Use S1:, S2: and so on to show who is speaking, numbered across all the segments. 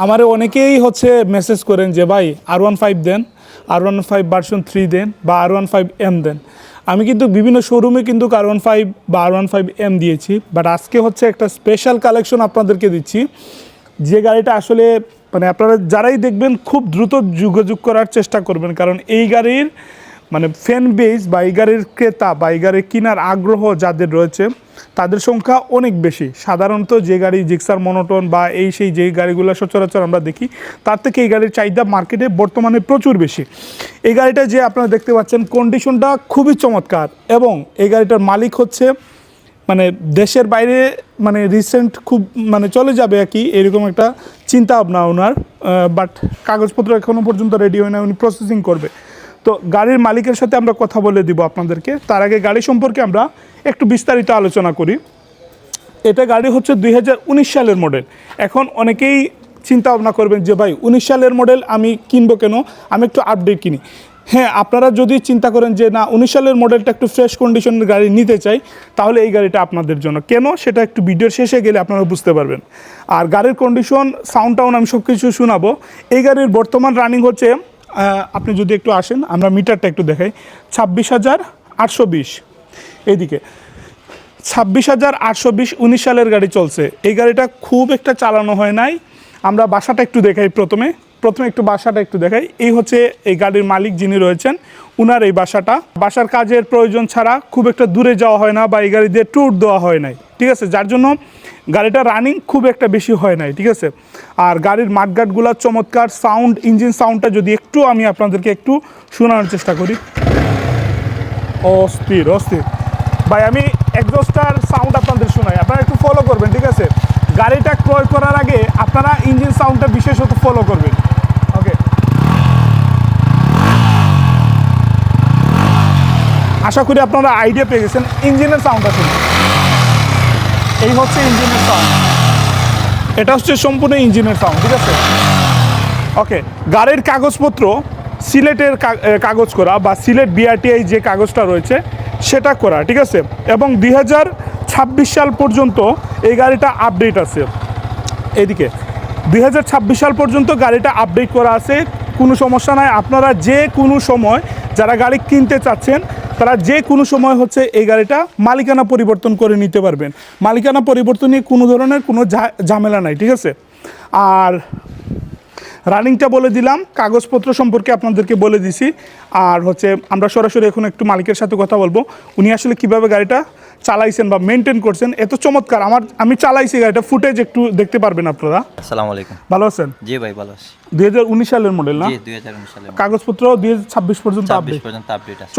S1: আমার অনেকেই হচ্ছে মেসেজ করেন যে, ভাই আর ওয়ান ফাইভ দেন R one five version three দেন বা আর ওয়ান ফাইভ এম দেন। আমি কিন্তু বিভিন্ন শোরুমে কিন্তু আর ওয়ান ফাইভ বা আর ওয়ান ফাইভ এম দিয়েছি বাট আজকে হচ্ছে একটা স্পেশাল কালেকশন আপনাদেরকে দিচ্ছি। যে গাড়িটা আসলে মানে আপনারা যারাই দেখবেন, খুব দ্রুত যোগাযোগ করার চেষ্টা করবেন, কারণ এই গাড়ির মানে ফ্যান বেস বা এই ক্রেতা বা এই কেনার আগ্রহ যাদের রয়েছে, তাদের সংখ্যা অনেক বেশি। সাধারণত যে গাড়ি জিক্সার, মনোটন বা এই সেই যে গাড়িগুলো সচরাচর আমরা দেখি, তার থেকে এই গাড়ির চাহিদা মার্কেটে বর্তমানে প্রচুর বেশি। এই গাড়িটা যে আপনারা দেখতে পাচ্ছেন কন্ডিশনটা খুবই চমৎকার এবং এই গাড়িটার মালিক হচ্ছে মানে দেশের বাইরে মানে রিসেন্ট খুব মানে চলে যাবে আর কি, এরকম একটা চিন্তা ভাবনা ওনার বাট কাগজপত্র এখনও পর্যন্ত রেডি হয় না উনি প্রসেসিং করবে। তো গাড়ির মালিকের সাথে আমরা কথা বলে দিব আপনাদেরকে। তার আগে গাড়ি সম্পর্কে আমরা একটু বিস্তারিত আলোচনা করি। এটা গাড়ি হচ্ছে দুই হাজার উনিশ সালের মডেল এখন অনেকেই চিন্তা ভাবনা করবেন যে, ভাই, উনিশ সালের মডেল আমি কিনবো কেন? আমি একটু আপডেট কিনি। হ্যাঁ আপনারা যদি চিন্তা করেন যে, না, উনিশ সালের মডেলটা একটু ফ্রেশ কন্ডিশনের গাড়ি নিতে চাই, তাহলে এই গাড়িটা আপনাদের জন্য। কেন? সেটা একটু ভিডিওর শেষে গেলে আপনারা বুঝতে পারবেন। আর গাড়ির কন্ডিশন সাউন্ড টাউন আমি সব কিছু শোনাবো। এই গাড়ির বর্তমান রানিং হচ্ছে আপনি যদি একটু আসেন, আমরা মিটারটা একটু দেখাই। ছাব্বিশ হাজার আটশো বিশ। এইদিকে। ছাব্বিশ হাজার আটশো বিশ উনিশ সালের গাড়ি চলছে। এই গাড়িটা খুব একটা চালানো হয় নাই। আমরা বাসাটা একটু দেখাই প্রথমে। প্রথমে একটু বাসাটা একটু দেখাই। এই হচ্ছে এই গাড়ির মালিক যিনি রয়েছেন, উনার এই বাসাটা। বাসার কাজের প্রয়োজন ছাড়া খুব একটা দূরে যাওয়া হয় না বা এই গাড়ি দিয়ে ট্যুর দেওয়া হয় নাই। ঠিক আছে? যার জন্য গাড়িটা রানিং খুব একটা বেশি হয় নাই, ঠিক আছে? আর গাড়ির মাঠঘাটগুলো চমৎকার সাউন্ড ইঞ্জিন সাউন্ডটা যদি একটু আমি আপনাদেরকে একটু শোনানোর চেষ্টা করি। অস্থির অস্থির। ভাই, আমি এক্সস্টার সাউন্ড আপনাদের শোনাই। আপনারা একটু ফলো করবেন, ঠিক আছে? গাড়িটা ক্রয় করার আগে আপনারা ইঞ্জিন সাউন্ডটা বিশেষত ফলো করবেন। ওকে আশা করি আপনারা আইডিয়া পেয়ে গেছেন ইঞ্জিনের সাউন্ডটা শুনুন। এই হচ্ছে ইঞ্জিনের সাউন্ড এটা হচ্ছে সম্পূর্ণ ইঞ্জিনের সাউন্ড ঠিক আছে? ওকে গাড়ির কাগজপত্র, সিলেটের কাগজ করা বা সিলেট বিআরটিআই যে কাগজটা রয়েছে, সেটা করা, ঠিক আছে? এবং দুই হাজার ছাব্বিশ সাল পর্যন্ত এই গাড়িটা আপডেট আছে। এদিকে দুই হাজার ছাব্বিশ সাল পর্যন্ত গাড়িটা আপডেট করা আছে, কোনো সমস্যা নাই। আপনারা যে কোনো সময় যারা গাড়ি কিনতে চাচ্ছেন তারা যে কোনো সময় হচ্ছে এই গাড়িটা মালিকানা পরিবর্তন করে নিতে পারবেন। মালিকানা পরিবর্তনে কোনো ধরনের কোনো ঝামেলা নাই, ঠিক আছে? আর রানিংটা বলে দিলাম কাগজপত্র সম্পর্কে আপনাদেরকে বলে দিছি। আর হচ্ছে আমরা সরাসরি এখন একটু মালিকের সাথে কথা বলব। উনি আসলে কীভাবে গাড়িটা চালাইছেন বা মেনটেন করছেন এত চমৎকার। আমার আমি চালাইছি গাড়িটা ফুটেজ একটু দেখতে পারবেন আপনারা।
S2: আসসালামু আলাইকুম।
S1: ভালো আছেন?
S2: জি ভাই ভালো আছি।
S1: দুই হাজার উনিশ সালের মডেল না?
S2: জি দুই হাজার উনিশ সালে
S1: কাগজপত্র দুই হাজার ছাব্বিশ পর্যন্ত আপডেট
S2: পর্যন্ত আপডেট আছে।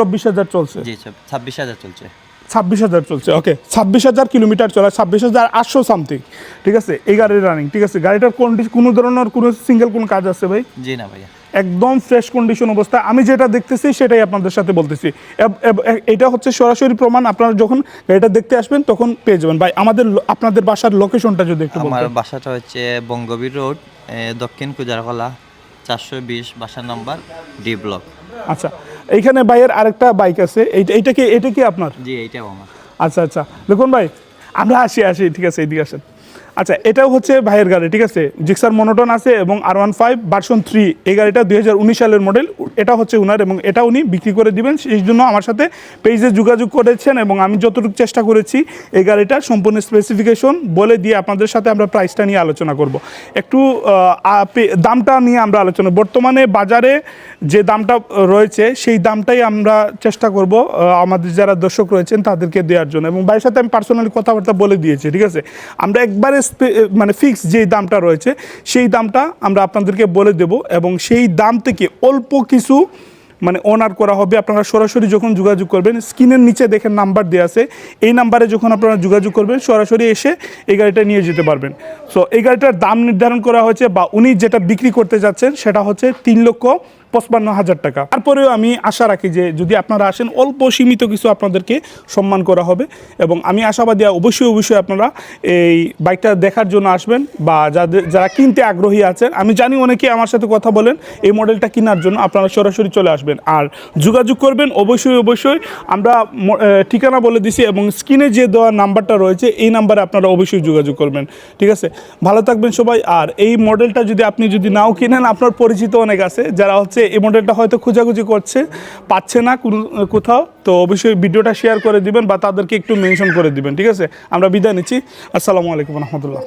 S1: চলছে।
S2: জি ছাব্বিশ হাজার চলছে।
S1: ছাব্বিশ হাজার চলছে ওকে ছাব্বিশ হাজার কিলোমিটার চলে ছাব্বিশ হাজার আটশো সামথিং ঠিক আছে? এই গাড়ির রানিং ঠিক আছে? গাড়িটার কন্ডিশন কোনো ধরনের কোনো সিঙ্গেল কোনো কাজ আছে ভাই?
S2: জি না ভাইয়া।
S1: একদম ফ্রেশ কন্ডিশন অবস্থা। আমি যেটা দেখতেছি সেটাই আপনাদের সাথে বলতেছি। এটা হচ্ছে সরাসরি প্রমাণ আপনারা যখন গাড়িটা দেখতে আসবেন তখন পেয়ে যাবেন। ভাই আমাদের আপনাদের বাসার লোকেশনটা যদি একটু
S2: আমার বাসাটা হচ্ছে বঙ্গবীর রোড দক্ষিণ কুজারকলা চারশো বিশ বাসার নাম্বার ডি ব্লক
S1: আচ্ছা এইখানে ভাইয়ের আরেকটা বাইক আছে। এইটা এইটা কি এটা কি আপনার?
S2: জি এইটাও আমার।
S1: আচ্ছা আচ্ছা। দেখুন ভাই আমরা আসি আসি। ঠিক আছে এদিকে আসেন। আচ্ছা এটাও হচ্ছে ভাইয়ের গাড়ি, ঠিক আছে? জিক্সার মনোটন আছে এবং R one five version three এই গাড়িটা দুই হাজার উনিশ সালের মডেল এটা হচ্ছে উনার এবং এটা উনি বিক্রি করে দিবেন। সেই জন্য আমার সাথে পেজে যোগাযোগ করেছেন এবং আমি যতটুকু চেষ্টা করেছি, এই গাড়িটার সম্পূর্ণ স্পেসিফিকেশন বলে দিয়ে আপনাদের সাথে আমরা প্রাইসটা নিয়ে আলোচনা করব। একটু দামটা নিয়ে আমরা আলোচনা, বর্তমানে বাজারে যে দামটা রয়েছে, সেই দামটাই আমরা চেষ্টা করব আমাদের যারা দর্শক রয়েছেন তাদেরকে দেওয়ার জন্য। এবং ভাইয়ের সাথে আমি পার্সোনালি কথাবার্তা বলে দিয়েছি, ঠিক আছে? আমরা একবারে মানে ফিক্স যে দামটা রয়েছে, সেই দামটা আমরা আপনাদেরকে বলে দেব এবং সেই দাম থেকে অল্প কিছু মানে অনার করা হবে। আপনারা সরাসরি যখন যোগাযোগ করবেন, স্ক্রিনের নিচে দেখেন নাম্বার দেওয়া আছে। এই নাম্বারে যখন আপনারা যোগাযোগ করবেন, সরাসরি এসে এই গাড়িটা নিয়ে যেতে পারবেন। সো এই গাড়িটার দাম নির্ধারণ করা হয়েছে বা উনি যেটা বিক্রি করতে যাচ্ছেন, সেটা হচ্ছে তিন লক্ষ পঁচপান্ন হাজার টাকা। তারপরেও আমি আশা রাখি যে যদি আপনারা আসেন, অল্প সীমিত কিছু আপনাদেরকে সম্মান করা হবে এবং আমি আশাবাদী, অবশ্যই অবশ্যই আপনারা এই বাইকটা দেখার জন্য আসবেন বা যাদের, যারা কিনতে আগ্রহী আছেন, আমি জানি অনেকে আমার সাথে কথা বলেন, এই মডেলটা কেনার জন্য আপনারা সরাসরি চলে আসবেন। আর যোগাযোগ করবেন অবশ্যই অবশ্যই, আমরা ঠিকানা বলে দিছি এবং স্ক্রিনে যে দেওয়া নাম্বারটা রয়েছে, এই নাম্বারে আপনারা অবশ্যই যোগাযোগ করবেন, ঠিক আছে? ভালো থাকবেন সবাই, আর এই মডেলটা যদি আপনি যদি নাও কিনেন, আপনার পরিচিত অনেক আছে, যারা হচ্ছে এই মডেলটা হয়তো খোঁজাখুঁজি করছে, পাচ্ছে না কোথাও, তো অবশ্যই ভিডিওটা শেয়ার করে দিবেন বা তাদেরকে একটু মেনশন করে দিবেন, ঠিক আছে? আমরা বিদায় নিচ্ছি। আসসালামু আলাইকুম রহমতুল্লাহ।